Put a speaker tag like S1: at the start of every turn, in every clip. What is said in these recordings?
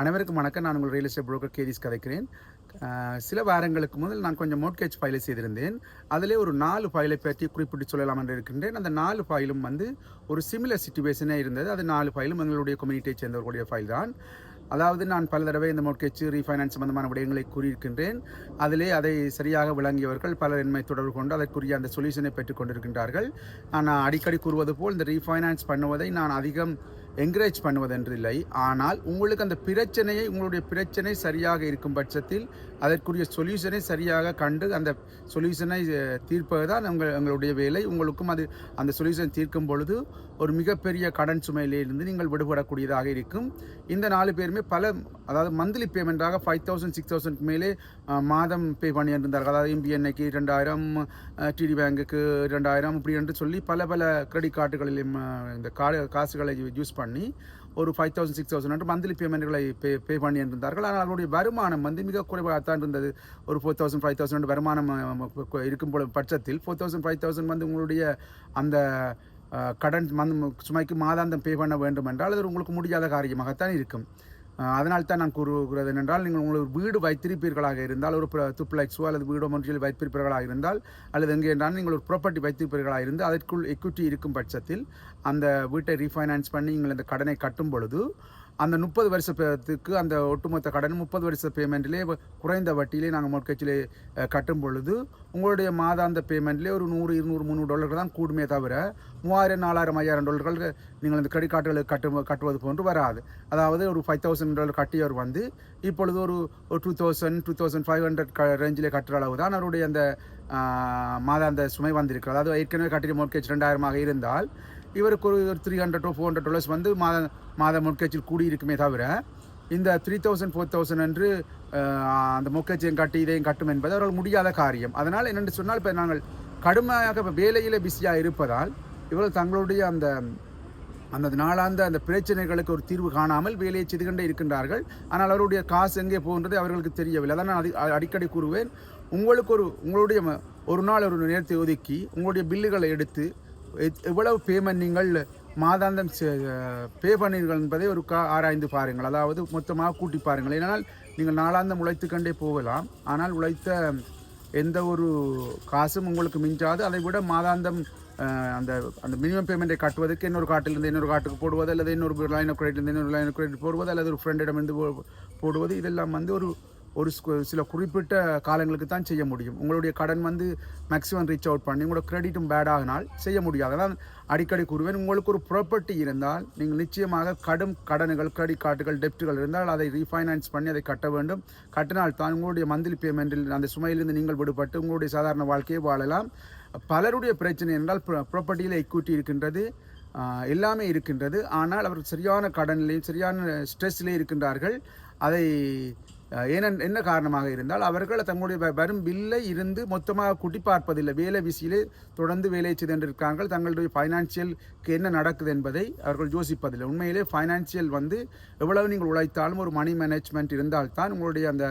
S1: அனைவருக்கும் வணக்கம். நான் உங்கள் ரியல் எஸ்டேட் புரோக்கர் கேதிஸ் கதைக்கிறேன். சில வாரங்களுக்கு முதல் நான் கொஞ்சம் மோட்கேஜ் ஃபைலை செய்திருந்தேன். அதிலே ஒரு நாலு ஃபைலை பற்றி குறிப்பிட்டு சொல்லலாம் என்று இருக்கின்றேன். அந்த நாலு ஃபைலும் வந்து ஒரு சிமிலர் சுச்சுவேஷனே இருந்தது. அது நாலு ஃபைலும் எங்களுடைய கம்யூனிட்டியை சேர்ந்தவர்களுடைய ஃபைல் தான். அதாவது நான் பல தடவை இந்த மோட்கேஜ் ரீஃபைனான்ஸ் சம்பந்தமான விடயங்களை கூறியிருக்கின்றேன். அதிலே அதை சரியாக விளங்கியவர்கள் பலர் என்னை தொடர்பு கொண்டு அதற்குரிய அந்த சொல்யூஷனை பெற்றுக் கொண்டிருக்கின்றார்கள். நான் அடிக்கடி கூறுவது போல் இந்த ரீஃபைனான்ஸ் பண்ணுவதை நான் அதிகம் என்கரேஜ் பண்ணுவதென்றில்லை. ஆனால் உங்களுக்கு அந்த பிரச்சனையை உங்களுடைய பிரச்சனை சரியாக இருக்கும் பட்சத்தில் அதற்குரிய சொல்யூஷனை சரியாக கண்டு அந்த சொல்யூஷனை தீர்ப்பது தான் உங்கள் எங்களுடைய வேலை. உங்களுக்கும் அது அந்த சொல்யூஷன் தீர்க்கும் பொழுது ஒரு மிகப்பெரிய கடன் சுமையிலிருந்து நீங்கள் விடுபடக்கூடியதாக இருக்கும். இந்த நாலு பேருமே பல அதாவது மந்த்லி பேமெண்ட்டாக ஃபைவ் தௌசண்ட் சிக்ஸ் தௌசண்ட் மேலே மாதம் பே பண்ணியிருந்தார்கள். அதாவது எம்பிஎன்ஐக்கு ரெண்டாயிரம் டிடி பேங்குக்கு ரெண்டாயிரம் இப்படி என்று சொல்லி பல பல கிரெடிட் கார்டுகளிலும் இந்த கார்டு காசுகளை யூஸ் பண்ணி பண்ணி ஒரு five thousand six thousand monthly பேமெண்ட்களை pay pay பண்ணி இருந்தார்கள் ஆனால் அவருடைய வருமானம் வந்து மிக குறைவாக தான் இருந்தது. ஒரு ஃபோர் தௌசண்ட் ஃபைவ் தௌசண்ட் வருமானம் இருக்கும் போல பட்சத்தில் ஃபோர் தௌசண்ட் ஃபைவ் தௌசண்ட் வந்து உங்களுடைய அந்த கடன் மந்த் சுமைக்கு மாதாந்தம் பே பண்ண வேண்டும் என்றால் அது உங்களுக்கு முடியாத காரியமாகத்தான் இருக்கும். அதனால் தான் நான் கூறுகிறது என்னென்றால் நீங்கள் உங்களுக்கு வீடு வைத்திருப்பீர்களாக இருந்தால் ஒரு துப்ளெக்ஸோ அல்லது வீடோ ஒன்றில் வைத்திருப்பீர்களாக இருந்தால் அல்லது எங்கே என்றால் நீங்கள் ஒரு ப்ராப்பர்ட்டி வைத்திருப்பீர்களாக இருந்து அதற்குள் எக்விட்டி இருக்கும் பட்சத்தில் அந்த வீட்டை ரீஃபைனான்ஸ் பண்ணி நீங்கள் அந்த கடனை கட்டும் பொழுது அந்த முப்பது வருஷத்துக்கு அந்த ஒட்டுமொத்த கடன் முப்பது வருஷ பேமெண்ட்லேயே குறைந்த வட்டியிலே நாங்கள் மொட்கச்சிலே கட்டும் பொழுது உங்களுடைய மாதாந்த பேமெண்ட்லேயே ஒரு நூறு இருநூறு முந்நூறு டாலர்கள் தான் கூடுமே தவிர மூவாயிரம் நாலாயிரம் ஐயாயிரம் டாலர்கள் நீங்கள் அந்த கிரெடிட் கார்டுகளுக்கு கட்டு கட்டுவது போன்று வராது. அதாவது ஒரு ஃபைவ் தௌசண்ட் டாலர் கட்டியவர் வந்து இப்பொழுது ஒரு two thousand two thousand five hundred க ரேஞ்சிலே கட்டுற அளவு தான் அவருடைய அந்த மாதாந்த சுமை வந்திருக்கிறது. அதாவது ஏற்கனவே கட்டிய மோட்கேஜ் ரெண்டாயிரமாக இருந்தால் இவருக்கு ஒரு three hundred four hundred dollars வந்து மாத மாத மொட்கேஜில் கூடியிருக்குமே தவிர இந்த த்ரீ தௌசண்ட் ஃபோர் தௌசண்ட் என்று அந்த மொக்கேஜையும் கட்டி இதையும் கட்டும் என்பது அவர்கள் முடியாத காரியம். அதனால் என்னென்று சொன்னால் இப்போ நாங்கள் கடுமையாக இப்போ வேலையில் பிஸியாக இருப்பதால் இவர்கள் தங்களுடைய அந்த அந்த நாளாந்த அந்த பிரச்சனைகளுக்கு ஒரு தீர்வு காணாமல் வேலையை செய்து கொண்டே இருக்கின்றார்கள். ஆனால் அவருடைய காசு எங்கே போகின்றது அவர்களுக்கு தெரியவில்லை. அதான் நான் அடிக்கடி கூறுவேன். உங்களுக்கு ஒரு உங்களுடைய ஒரு நாள் ஒரு நேரத்தை ஒதுக்கி உங்களுடைய பில்லுகளை எடுத்து எவ்வளவு பேமெண்ட் நீங்கள் மாதாந்தம் பே பண்ணீர்கள் என்பதை ஒரு கா ஆராய்ந்து பாருங்கள். அதாவது மொத்தமாக கூட்டி பாருங்கள். ஏனால் நீங்கள் நாளாந்தம் உழைத்து கண்டே போகலாம். ஆனால் உழைத்த எந்த ஒரு காசும் உங்களுக்கு மிஞ்சாது. அதை விட மாதாந்தம் அந்த அந்த மினிமம் பேமெண்ட்டை கட்டுவதற்கு இன்னொரு காட்டிலிருந்து இன்னொரு காட்டுக்கு போடுவது அல்லது இன்னொரு லைன் ஆஃப் கிரெடிட்லேருந்து இன்னொரு லைன் ஆஃப் கிரெடிட் போடுவது அல்லது ஒரு ஃப்ரெண்டிடமிருந்து போ- போடுவது இதெல்லாம் வந்து ஒரு ஒரு சில குறிப்பிட்ட காலங்களுக்கு தான் செய்ய முடியும். உங்களுடைய கடன் வந்து மேக்ஸிமம் ரீச் அவுட் பண்ணி உங்களோட கிரெடிட்டும் பேடாகினால் செய்ய முடியாது. அதான் அடிக்கடி கூறுவேன். உங்களுக்கு ஒரு ப்ராப்பர்ட்டி இருந்தால் நீங்கள் நிச்சயமாக கடும் கடன்கள் கிரெடிட் கார்டுகள் டெப்ட்டுகள் இருந்தால் அதை ரீஃபைனான்ஸ் பண்ணி அதை கட்ட வேண்டும். கட்டினால் தான் உங்களுடைய மந்த்லி பேமெண்ட்டில் அந்த சுமையிலிருந்து நீங்கள் விடுபட்டு உங்களுடைய சாதாரண வாழ்க்கையை வாழலாம். பலருடைய பிரச்சனை என்றால் ப்ராப்பர்ட்டியில் equity இருக்கின்றது எல்லாமே இருக்கின்றது. ஆனால் அவர் சரியான கடனிலையும் சரியான ஸ்ட்ரெஸ்லேயும் இருக்கின்றார்கள். அதை ஏனென் ஏன என்ன காரணமாக இருந்தால் அவர்கள் தங்களுடைய வரும் பில்லை இருந்து மொத்தமாக குட்டி பார்ப்பதில்லை வேலை விசியிலே தொடர்ந்து வேலை செய்து கொண்டிருக்கார்கள் தங்களுடைய ஃபைனான்சியலுக்கு என்ன நடக்குது என்பதை அவர்கள் யோசிப்பதில்லை. உண்மையிலே ஃபைனான்சியல் வந்து எவ்வளவு நீங்கள் உழைத்தாலும் ஒரு மணி மேனேஜ்மெண்ட் இருந்தால்தான் உங்களுடைய அந்த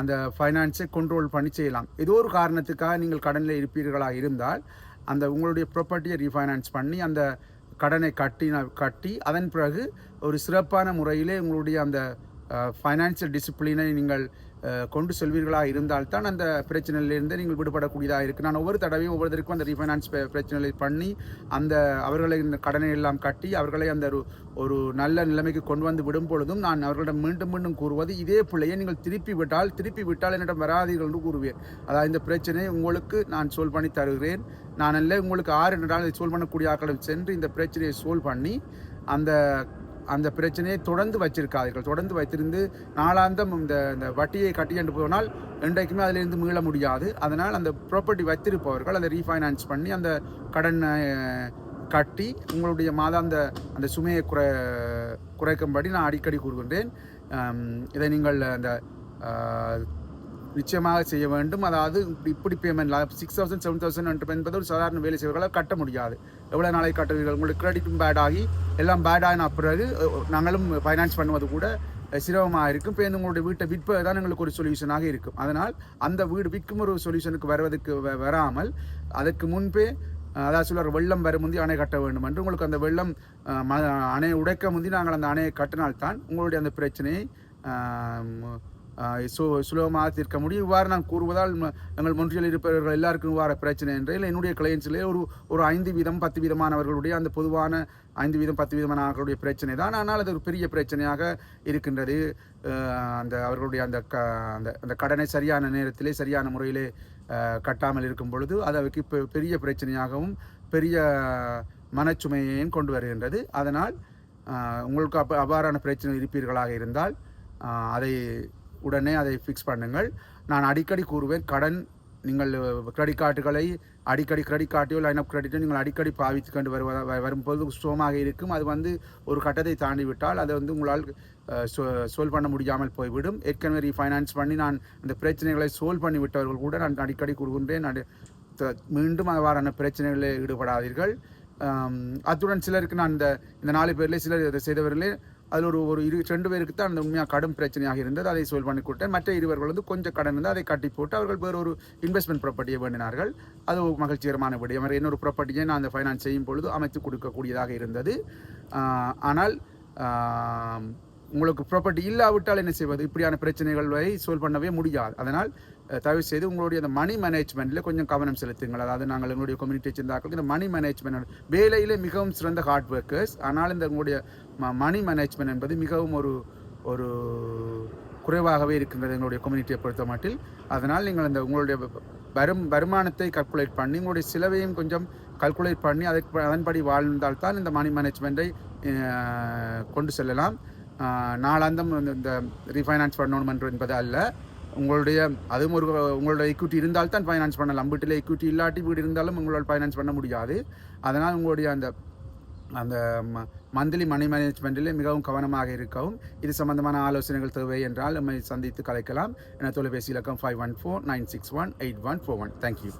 S1: அந்த ஃபைனான்ஸை கண்ட்ரோல் பண்ணி செய்யலாம். ஏதோ ஒரு காரணத்துக்காக நீங்கள் கடனில் இருப்பீர்களாக இருந்தால் அந்த உங்களுடைய ப்ராப்பர்ட்டியை ரீஃபைனான்ஸ் பண்ணி அந்த கடனை கட்டின கட்டி அதன் பிறகு ஒரு சிறப்பான முறையிலே உங்களுடைய அந்த ஃபைனான்சியல் டிசிப்ளினை நீங்கள் கொண்டு செல்வீர்களாக இருந்தால்தான் அந்த பிரச்சனையிலிருந்து நீங்கள் விடுபடக்கூடியதாக இருக்குது நான் ஒவ்வொரு தடவையும் ஒவ்வொருத்தருக்கும் அந்த ரீஃபைனான்ஸ் பிரச்சனைகளை பண்ணி அந்த அவர்களை இந்த கடனை எல்லாம் கட்டி அவர்களை அந்த ஒரு ஒரு நல்ல நிலைமைக்கு கொண்டு வந்து விடும் பொழுதும் நான் அவர்களிடம் மீண்டும் மீண்டும் கூறுவது இதே பிள்ளையை நீங்கள் திருப்பி விட்டால் திருப்பி விட்டால் என்னிடம் வராதீர்கள் என்று கூறுவேன். அதாவது இந்த பிரச்சனையை உங்களுக்கு நான் சோல்வ் பண்ணி தருகிறேன். நான் அல்ல உங்களுக்கு ஆறு என்றால் அதை சோல்வ் பண்ணக்கூடிய ஆக்களிடம் சென்று இந்த பிரச்சனையை சோல்வ் பண்ணி அந்த அந்த பிரச்சனையை தொடர்ந்து வச்சிருக்காதீர்கள். தொடர்ந்து வைத்திருந்து நாளாந்தம் இந்த இந்த வட்டியை கட்டிக்கொண்டு போனால் என்றைக்குமே அதிலிருந்து மீள முடியாது. அதனால் அந்த ப்ராப்பர்ட்டி வைத்திருப்பவர்கள் அதை ரீஃபைனான்ஸ் பண்ணி அந்த கடனை கட்டி உங்களுடைய மாதாந்த அந்த சுமையை குறை குறைக்கும்படி நான் அடிக்கடி கூறுகின்றேன். இதை நீங்கள் அந்த நிச்சயமாக செய்ய வேண்டும். அதாவது இப்படி payment six thousand seven thousand என்பது ஒரு சாதாரண வேலை செய்வர்களால் கட்ட முடியாது. எவ்வளோ நாளைக்கு கட்டுவீர்கள்? உங்களுக்கு கிரெடிட்டும் பேட் ஆகி எல்லாம் பேட் ஆகின பிறகு நாங்களும் ஃபைனான்ஸ் பண்ணுவது கூட சிரமமாக இருக்கும். இப்போ உங்களுடைய வீட்டை விற்பது தான் எங்களுக்கு ஒரு சொல்யூஷனாக இருக்கும். அதனால் அந்த வீடு விற்கும் ஒரு சொல்யூஷனுக்கு வருவதற்கு வராமல் அதற்கு முன்பே அதாவது சொல்லுவார் வெள்ளம் வரும் முந்தி அணை கட்ட வேண்டும் என்று உங்களுக்கு அந்த வெள்ளம் ம- அணையை உடைக்க முந்தி நாங்கள் அந்த அணையை கட்டினால்தான் உங்களுடைய அந்த பிரச்சனையை சு சுலபமாக தீர்க்க முடியும். இவ்வாறு நான் கூறுவதால் எங்கள் ஒன்றியில் இருப்பவர்கள் எல்லாருக்கும் இவ்வாறு பிரச்சனை என்று இல்லை. என்னுடைய கிளையன்ஸிலே ஒரு ஒரு ஐந்து வீதம் பத்து வீதமானவர்களுடைய அந்த பொதுவான ஐந்து வீதம் பத்து வீதமான அவர்களுடைய பிரச்சனை தான். ஆனால் அது ஒரு பெரிய பிரச்சனையாக இருக்கின்றது. அந்த அவர்களுடைய அந்த க அந்த அந்த கடனை சரியான நேரத்திலே சரியான முறையிலே கட்டாமல் இருக்கும் பொழுது அது அவருக்கு பெரிய பிரச்சனையாகவும் பெரிய மனச்சுமையையும் கொண்டு வருகின்றது. அதனால் உங்களுக்கு அப்போ அவ்வாறான பிரச்சனை இருப்பீர்களாக இருந்தால் அதை உடனே அதை ஃபிக்ஸ் பண்ணுங்கள். நான் அடிக்கடி கூறுவேன் கடன் நீங்கள் கிரெடிட் கார்டுகளை அடிக்கடி கிரெடிட் கார்டையோ லைன் ஆஃப் கிரெடிட்டோ நீங்கள் அடிக்கடி பாவித்து கொண்டு வருவதா வரும்போது சுகமாக இருக்கும். அது வந்து ஒரு கட்டத்தை தாண்டி விட்டால் அதை வந்து உங்களால் சோல்வ் பண்ண முடியாமல் போய்விடும். ஏற்கனவே ரீஃபைனான்ஸ் பண்ணி நான் அந்த பிரச்சனைகளை சோல்வ் பண்ணி விட்டவர்கள் கூட நான் அடிக்கடி கூறுகின்றேன். த- மீண்டும் அவ்வாறான பிரச்சனைகளில் ஈடுபடாதீர்கள். அத்துடன் சிலருக்கு நான் இந்த இந்த நாலு பேரில் சிலர் இதை செய்தவர்களே அதில் ஒரு ஒரு இரு ரெண்டு பேருக்கு தான் அந்த உண்மையாக கடும் பிரச்சனையாக இருந்தது. அதை சொல் பண்ணி கொடுத்தேன். மற்ற இருவர்கள் வந்து கொஞ்சம் கடன் இருந்தால் அதை கட்டி போட்டு அவர்கள் வேறு ஒரு இன்வெஸ்ட்மெண்ட் ப்ராப்பர்ட்டியை வேண்டினார்கள். அது மகிழ்ச்சிகரமான விடயம். அவர் இன்னொரு ப்ராப்பர்ட்டியை நான் அந்த ஃபைனான்ஸ் செய்யும் பொழுது அமைத்து கொடுக்கக்கூடியதாக இருந்தது. ஆனால் உங்களுக்கு ப்ராப்பர்ட்டி இல்லாவிட்டால் என்ன செய்வது? இப்படியான பிரச்சனைகளை சால்வ் பண்ணவே முடியாது. அதனால் தயவு செய்து உங்களுடைய அந்த மணி மேனேஜ்மெண்ட்டில் கொஞ்சம் கவனம் செலுத்துங்கள். அதாவது நாங்கள் எங்களுடைய கம்யூனிட்டி சேர்ந்தாக்கள் இந்த மணி மேனேஜ்மெண்ட் வேலையிலே மிகவும் சிறந்த ஹார்ட் ஒர்க்கர்ஸ் ஆனால் இந்த உங்களுடைய மணி மேனேஜ்மெண்ட் என்பது மிகவும் ஒரு ஒரு குறைவாகவே இருக்கின்றது எங்களுடைய கம்யூனிட்டியை பொறுத்த மட்டில். அதனால் நீங்கள் அந்த உங்களுடைய வரும் வருமானத்தை கல்குலேட் பண்ணி உங்களுடைய செலவையும் கொஞ்சம் கல்குலேட் பண்ணி அதற்கு அதன்படி வாழ்ந்தால்தான் இந்த மணி மேனேஜ்மெண்ட்டை கொண்டு செல்லலாம். நாளாந்தம் இந்த- இந்த ரீஃபைனான்ஸ் பண்ணணும் என்று என்பது அல்ல. உங்களுடைய அதுவும் ஒரு உங்களோட எக்யூட்டி இருந்தால் தான் ஃபைனான்ஸ் பண்ணலாம். வீட்டில் எக்யூட்டி இல்லாட்டி வீடு இருந்தாலும் உங்களால் ஃபைனான்ஸ் பண்ண முடியாது. அதனால் உங்களுடைய அந்த அந்த மந்த்லி மணி மேனேஜ்மெண்ட்டில் மிகவும் கவனமாக இருக்கவும் இது சம்பந்தமான ஆலோசனைகள் தேவை என்றால் நம்மை சந்தித்து கலைக்கலாம். என தொலைபேசி இலக்கம் five one four nine six one eight one four one thank you